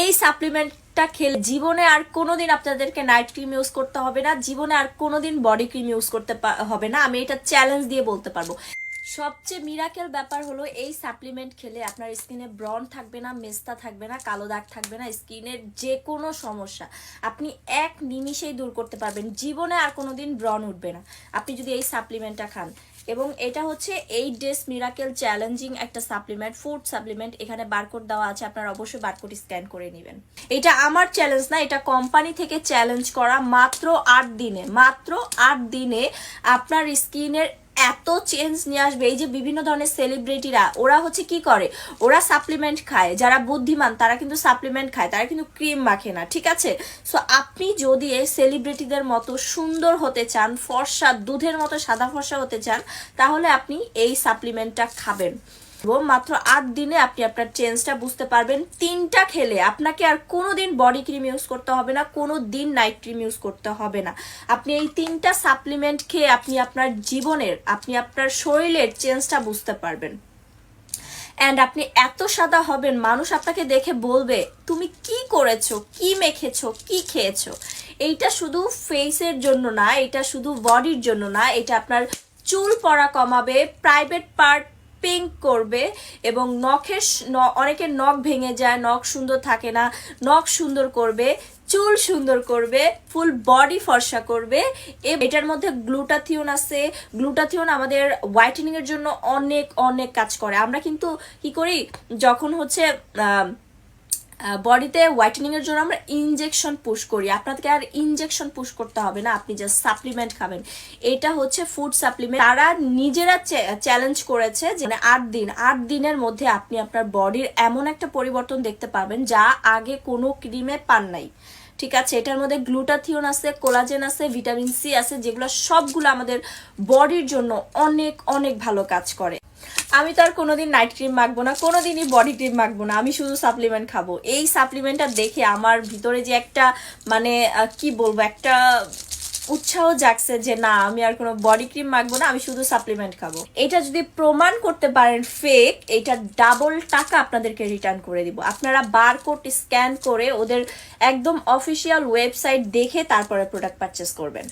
এই সাপ্লিমেন্টটা খেলে জীবনে আর কোনোদিন আপনাদেরকে নাইট ক্রিম ইউজ করতে হবে না, জীবনে আর কোনোদিন বডি ক্রিম ইউজ করতে হবে না। আমি এটা চ্যালেঞ্জ দিয়ে বলতে পারব। সবচেয়ে মিরাকেল ব্যাপার হলো এই সাপ্লিমেন্ট খেলে আপনার স্কিনে ব্রন থাকবে না, মেস্তা থাকবে না, কালো দাগ থাকবে না স্কিনের যে কোনো সমস্যা আপনি এক নিমিষেই দূর করতে পারবেন। জীবনে আর কোনো দিন ব্রন উঠবে না। আপনি যদি এই সাপ্লিমেন্টটা খান এবং এটা হচ্ছে এইট ডেজ মিরাকেল চ্যালেঞ্জিং একটা সাপ্লিমেন্ট ফুড সাপ্লিমেন্ট এখানে বারকোড দেওয়া আছে, আপনার অবশ্যই বারকোড স্ক্যান করে নেবেন। এটা আমার চ্যালেঞ্জ না, এটা কোম্পানি থেকে চ্যালেঞ্জ করা মাত্র আট দিনে, মাত্র আট দিনে আপনার স্কিনের এত চেঞ্জ নিয়ে আসবে, এই যে বিভিন্ন ধরনের সেলিব্রিটিরা ওরা হচ্ছে কি করে? ওরা সাপ্লিমেন্ট খায়, যারা বুদ্ধিমান, তারা কিন্তু সাপ্লিমেন্ট খায়, তারা কিন্তু ক্রিম মাখে না, ঠিক আছে? সো আপনি যদি এই সেলিব্রিটিদের মতো সুন্দর হতে চান, ফর্সা, দুধের মতো সাদা ফর্সা হতে চান, তাহলে আপনি এই সাপ্লিমেন্টটা খাবেন। মাত্র আট দিনে আপনি আপনার চেঞ্জটা বুঝতে পারবেন। তিনটা খেলে আপনাকে আর কোনো দিন বডি ক্রিম ইউজ করতে হবে না কোনো দিন নাইট ক্রিম ইউজ করতে হবে না। আপনি এই তিনটা সাপ্লিমেন্ট খেয়ে আপনি আপনার জীবনের, আপনি আপনার শরীরের চেঞ্জটা বুঝতে পারবেন। অ্যান্ড আপনি এত সাদা হবেন, মানুষ আপনাকে দেখে বলবে, তুমি কি করেছ? কি মেখেছো? কি খেয়েছো? এইটা শুধু ফেসের জন্য না, এটা শুধু বডির জন্য না, এটা আপনার চুল পড়া কমাবে প্রাইভেট পার্ট পিঙ্ক করবে এবং নখের অনেকের নখ ভেঙে যায়, নখ সুন্দর থাকে না, নখ সুন্দর করবে, চুল সুন্দর করবে, ফুল বডি ফর্সা করবে এটার মধ্যে গ্লুটাথিওন আছে। গ্লুটাথিওন আমাদের হোয়াইটেনিংয়ের জন্য অনেক অনেক কাজ করে। আমরা কিন্তু কি করি? যখন হচ্ছে বডিতে হোয়াইটেনিং এর জন্য আমরা ইনজেকশন পুশ করি। আপনাদেরকে আর ইনজেকশন পুশ করতে হবে না, আপনি জাস্ট সাপ্লিমেন্ট খাবেন। এটা হচ্ছে ফুড সাপ্লিমেন্ট তারা নিজেরা চ্যালেঞ্জ করেছে যে মানে আট দিন, আট দিনের মধ্যে আপনি আপনার বডির এমন একটা পরিবর্তন দেখতে পাবেন যা আগে কোনো ক্রিমে পান নাই। ঠিক আছে? এটার মধ্যে গ্লুটাথিওন আছে কোলাজেন আছে ভিটামিন সি আছে, যেগুলো সবগুলো আমাদের বডির জন্য অনেক অনেক ভালো কাজ করে। আমি তো আর কোনোদিন নাইট ক্রিম মাখবো না, কোনোদিনই বডি ক্রিম মাখবো না। আমি শুধু সাপ্লিমেন্ট খাব। এই সাপ্লিমেন্টটা দেখে আমার ভিতরে যে একটা মানে কি বলব, একটা উৎসাহ জাগছে যে না, আমি আর কোনো বডি ক্রিম মাখবো না, আমি শুধু সাপ্লিমেন্ট খাব। এটা যদি প্রমাণ করতে পারেন ফেক এটা ডাবল টাকা আপনাদেরকে রিটার্ন করে দিব। আপনারা বারকোড স্ক্যান করে ওদের একদম অফিসিয়াল ওয়েবসাইট দেখে তারপরে প্রোডাক্ট পারচেস করবেন।